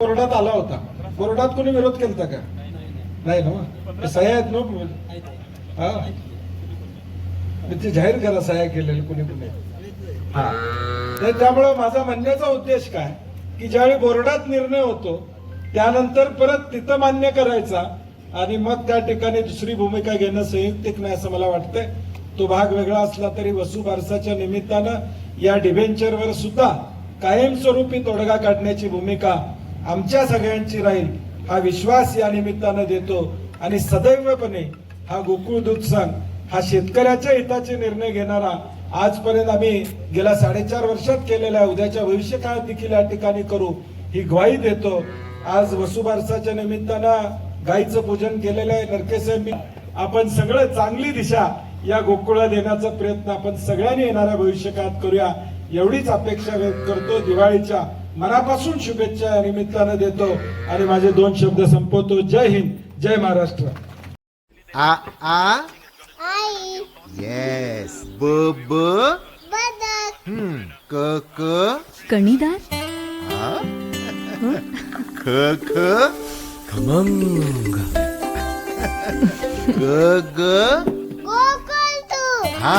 बोर्डात आला होता. बोर्डात कोणी विरोध केलता का? नाही ना? सह्या आहेत ना? हा? ते जाहीर करा सह्या केलेली कोणी कोणी हा. त्यामुळे माझा म्हणण्याचा उद्देश काय? की ज्यावेळी बोर्डात निर्णय होतो त्यानंतर परत तिथं मान्य करायचा आणि मग त्या ठिकाणी दुसरी भूमिका घेणं संयुक्तिक नाही असं मला वाटतंय. तो भाग वेगळा असला तरी वसू बारसाच्या निमित्तानं या डिबेंचरवर सुद्धा कायमस्वरूपी तोडगा काढण्याची भूमिका आमच्या सगळ्यांची राहील. हा विश्वास या निमित्तानं देतो आणि सदैवपणे हा गोकुळ दूध संघ हा शेतकऱ्याच्या हिताचे निर्णय घेणारा आजपर्यंत आम्ही गेल्या साडेचार वर्षात केलेल्या उद्याच्या भविष्य काळात देखील या ठिकाणी करू ही ग्वाही देतो. आज वसुबारसाच्या निमित्तानं गाईचं पूजन केलेलं आहे नरकेसाहेब मी आपण सगळं चांगली दिशा या गोकुळा देण्याचा प्रयत्न आपण सगळ्यांनी येणाऱ्या भविष्य काळात करूया. एवढीच अपेक्षा व्यक्त करतो. दिवाळीच्या मनापासून शुभेच्छा या निमित्तानं देतो आणि माझे दोन शब्द संपवतो. जय हिंद जय महाराष्ट्र. आ आ? आई. येस ब ब? बदक. हम्म. क क? कणीदार ख ख? खमंग. ग ग? हा.